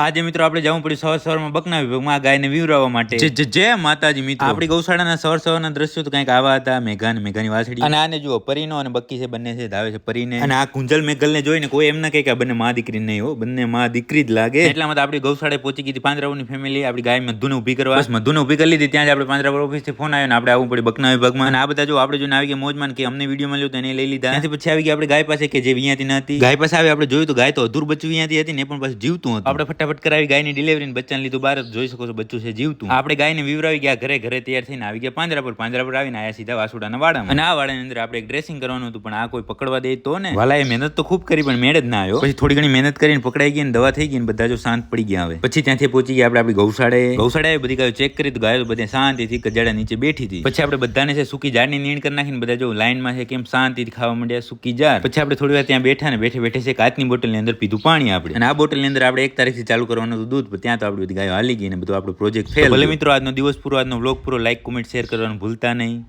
આજે મિત્રો આપણે જવું પડ્યું સવાર સવારમાં બકના વિભાગમાં આ ગાયને વિવરાવવા માટે. જે- જય માતાજી મિત્રો. આપણી ગૌશાળાના સવાર સવારના દ્રશ્યો તો કંઈક આવા હતા મેઘા અને મેઘાની વાછડી. અને આને જુઓ પરીનો અને બક્કી છે બંને છે ધાવે છે પરીને. અને આ કુંજલ મેઘલને જોઈને કોઈ એમ ના કહે કે બંને મા દીકરી નહીં હો બંને મા દીકરી જ લાગે. એટલા માટે આપણી ગૌશાળાએ પહોંચી ગઈ હતી પાંજરાઓની ફેમિલી આપણી ગાય મધુને ઊભી કરવા. બસ મધુને ઊભી કરી લીધી ત્યાં જ આપણે પાંજરાપુર ઓફિસથી ફોન આવ્યો ને આપણે આવવું પડ્યું બકના વિભાગમાં. અને આ બધા જો આપણે જોઈને આવી ગયા મોજમાં કે અમને વીડિયો મળ્યો તો એને લઈ લીધા. ત્યાંથી પછી આવી ગયા આપણે ગાય પાસે કે જે વિયાતી ન હતી. ગાય પાસે આવી આપણે જોયું તો ગાય તો અધૂર બચ્ચું વિયાતી હતી ને પણ પછી જીવતું હતું. આપણે ફટાફટ કરાવી ગાયની ડિલિવરી ને બચ્ચાને લીધું બહાર જ જોઈ શકો છો બચ્ચું છે જીવતું આપણે ગાયને વિવરાવી ગયા ઘરે ઘરે તૈયાર થઈને આવી ગયા પાંજરા પર પાંજરા પર આવીને આયા સીધા વાસુડાના વાડામાં અને આ વાડાની અંદર આપણે એક ડ્રેસિંગ કરવાનું હતું પણ આ કોઈ પકડવા દે તો ને વાલાએ મહેનત તો ખૂબ કરી પણ મેળ જ ના આવ્યો પછી થોડી ઘણી મહેનત કરીને પકડાઈ ગઈ ને દવા થઈ ગઈ ને બધા જો શાંત પડી ગયા હવે પછી ત્યાંથી પહોંચી ગયા આપણે આપણી ગૌશાળાએ ગૌશાળાએ બધી ગાયો ચેક કરી તો ગાયો બધે શાંતિથી કજાડા નીચે બેઠી હતી પછી આપણે બધાને છે સૂકી ઝાડની નીણ કરી નાખીને બધા જો લાઈનમાં છે કેમ શાંતિથી ખાવા માંડ્યા સૂકી ઝાડ પછી આપણે થોડી વાર ત્યાં બેઠા ને બેઠે બેઠે છે કાચની બોટલની અંદર પીધું પાણી આપણે અને આ બોટલની અંદર આપણે એક તારીખથી ચાલુ કરવાનું હતું દૂધ ત્યાં તો આપણી બધી ગાયો હાલી ગઈ ને બધું આપણો પ્રોજેક્ટ ફેલ ભલે મિત્રો આજનો દિવસ પૂરો આજનો વ્લોગ પૂરો લાઈક કોમેન્ટ શેર કરવાનું ભૂલતા નહીં.